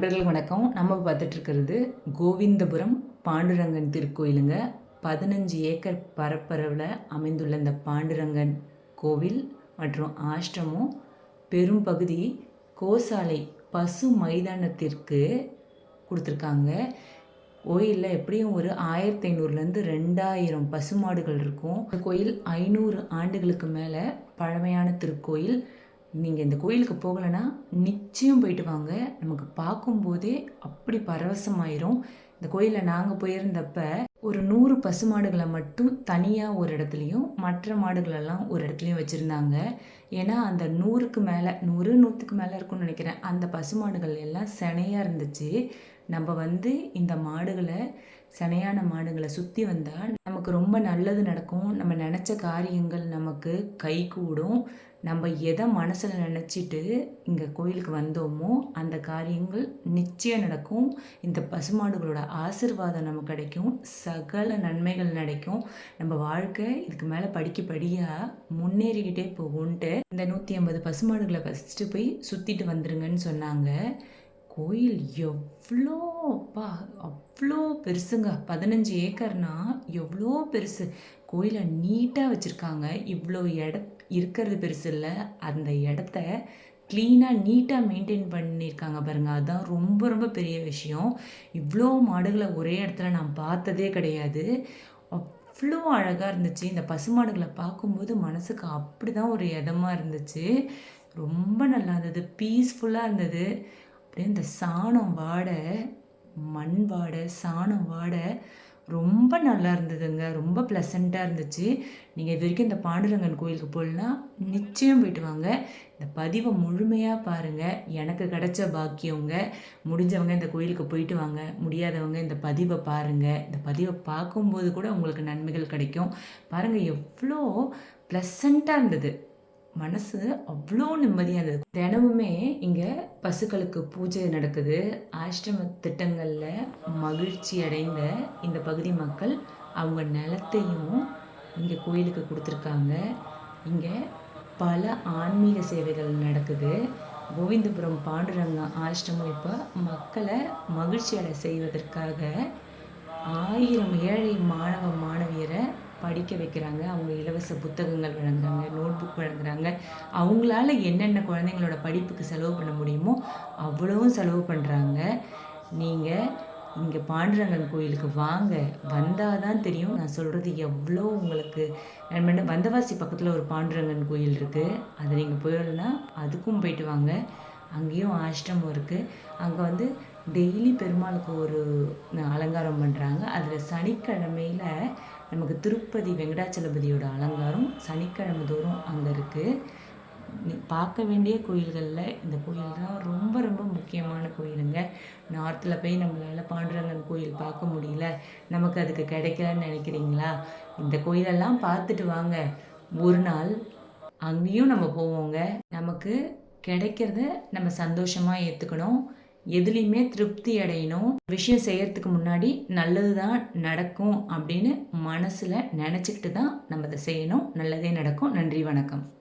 நண்பர்கள் வணக்கம். நம்ம பார்த்துட்டு இருக்கிறது கோவிந்தபுரம் பாண்டுரங்கன் திருக்கோயிலுங்க. பதினஞ்சு ஏக்கர் பரப்பரவில் அமைந்துள்ள இந்த பாண்டுரங்கன் கோவில் மற்றும் ஆஷ்டமும் பெரும் பகுதி கோசாலை பசு மைதானத்திற்கு கொடுத்துருக்காங்க. கோயிலில் எப்படியும் ஒரு ஆயிரத்தி ஐநூறுலேருந்து ரெண்டாயிரம் பசுமாடுகள் இருக்கும். இந்த கோயில் ஐநூறு ஆண்டுகளுக்கு மேலே பழமையான திருக்கோயில். நீங்கள் இந்த கோயிலுக்கு போகலைன்னா நிச்சயம் போயிட்டு வாங்க. நமக்கு பார்க்கும்போதே அப்படி பரவசமாயிரும். இந்த கோயிலில் நாங்கள் போயிருந்தப்ப ஒரு நூறு பசு மாடுகளை மட்டும் தனியாக ஒரு இடத்துலையும் மற்ற மாடுகளெல்லாம் ஒரு இடத்துலையும் வச்சுருந்தாங்க. ஏன்னா அந்த நூறுக்கு மேலே நூறு நூற்றுக்கு மேலே இருக்கும்னு நினைக்கிறேன். அந்த பசு மாடுகள் எல்லாம் சினையாக இருந்துச்சு. நம்ம வந்து இந்த மாடுகளை சனையான மாடுகளை சுற்றி வந்தால் நமக்கு ரொம்ப நல்லது நடக்கும். நம்ம நினச்ச காரியங்கள் நமக்கு கை கூடும். நம்ம எதை மனசில் நினச்சிட்டு இங்கே கோயிலுக்கு வந்தோமோ அந்த காரியங்கள் நிச்சயம் நடக்கும். இந்த பசுமாடுகளோட ஆசிர்வாதம் நமக்கு கிடைக்கும். சகல நன்மைகள் நடக்கும். நம்ம வாழ்க்கை இதுக்கு மேலே படிக்க படியாக முன்னேறிக்கிட்டே போகும்ன்ட்டு இந்த நூற்றி ஐம்பது பசுமாடுகளை ஃபஸ்ட்டு போய் சுற்றிட்டு வந்துருங்கன்னு சொன்னாங்க. கோயில் எவ்வளோ அப்பா அவ்வளோ பெருசுங்க. பதினஞ்சு ஏக்கர்னா எவ்வளோ பெருசு. கோயிலை நீட்டாக வச்சுருக்காங்க. இவ்வளோ இட இருக்கிறது பெருசு இல்லை. அந்த இடத்த க்ளீனாக நீட்டாக மெயின்டைன் பண்ணியிருக்காங்க பாருங்கள் அதுதான் ரொம்ப ரொம்ப பெரிய விஷயம். இவ்வளோ மாடுகளை ஒரே இடத்துல நான் பார்த்ததே கிடையாது. அவ்வளோ அழகாக இருந்துச்சு. இந்த பசுமாடுகளை பார்க்கும்போது மனசுக்கு அப்படி தான் ஒரு இதமாக இருந்துச்சு. ரொம்ப நல்லா இருந்தது. பீஸ்ஃபுல்லாக இருந்தது. அப்படியே இந்த சாணம் வாடை மண் வாடை சாணம் வாடை ரொம்ப நல்லா இருந்ததுங்க. ரொம்ப ப்ளசண்ட்டாக இருந்துச்சு. நீங்கள் இது வரைக்கும் இந்த பாண்டுரங்கன் கோயிலுக்கு போகலாம் நிச்சயம் போயிட்டு வாங்க. இந்த பதிவை முழுமையாக பாருங்கள் எனக்கு கிடைச்ச பாக்கியவங்க முடிஞ்சவங்க இந்த கோயிலுக்கு போயிட்டு வாங்க. முடியாதவங்க இந்த பதிவை பாருங்கள் இந்த பதிவை பார்க்கும்போது கூட உங்களுக்கு நன்மைகள் கிடைக்கும். பாருங்கள் எவ்வளோ ப்ளசண்ட்டாக இருந்தது. மனசு அவ்வளோ நிம்மதியாக இருந்தது தினமுமே இங்கே பசுக்களுக்கு பூஜை நடக்குது. ஆஷ்டம திட்டங்களில் மகிழ்ச்சி அடைந்த இந்த பகுதி மக்கள் அவங்க நிலத்தையும் இங்கே கோயிலுக்கு கொடுத்துருக்காங்க. இங்கே பல ஆன்மீக சேவைகள் நடக்குது. கோவிந்தபுரம் பாண்டுரங்க ஆசிரமம் இப்போ மக்களை மகிழ்ச்சி அடை செய்வதற்காக ஆயிரம் ஏழை மாணவ மாணவியரை படிக்க வைக்கிறாங்க அவங்க இலவச புத்தகங்கள் வழங்குறாங்க நோட் புக் வழங்குறாங்க. அவங்களால என்னென்ன குழந்தைங்களோட படிப்புக்கு செலவு பண்ண முடியுமோ அவ்வளவும் செலவு பண்ணுறாங்க நீங்கள் இங்கே பாண்டுரங்கன் கோயிலுக்கு வாங்க. வந்தால் தான் தெரியும் நான் சொல்கிறது எவ்வளோ உங்களுக்கு நண்பன் வந்தவாசி பக்கத்தில் ஒரு பாண்டுரங்கன் கோயில் இருக்குது அது நீங்கள் போயிடலன்னா அதுக்கும் போயிட்டு வாங்க. அங்கேயும் ஆஷ்டமம் இருக்குது அங்கே வந்து டெய்லி பெருமாளுக்கு ஒரு அலங்காரம் பண்ணுறாங்க அதில் சனிக்கிழமையில் நமக்கு திருப்பதி வெங்கடாச்சலபதியோட அலங்காரம் சனிக்கிழமை தோறும் அங்கே இருக்குது பார்க்க வேண்டிய கோயில்களில் இந்த கோயில் தான் ரொம்ப ரொம்ப முக்கியமான கோயிலுங்க. நார்த்தில் போய் நம்மளால் பாண்டுரங்கன் கோயில் பார்க்க முடியல. நமக்கு அதுக்கு கிடைக்கலன்னு நினைக்கிறீங்களா? இந்த கோயிலெல்லாம் பார்த்துட்டு வாங்க. ஒரு நாள் அங்கேயும் நம்ம போவோங்க. நமக்கு கிடைக்கிறத நம்ம சந்தோஷமாக ஏற்றுக்கணும் எதுலேயுமே திருப்தி அடையணும். விஷயம் செய்கிறதுக்கு முன்னாடி நல்லது தான் நடக்கும் அப்படின்னு மனசில் நினச்சிக்கிட்டு தான் நம்ம அதை செய்யணும். நல்லதே நடக்கும். நன்றி வணக்கம்.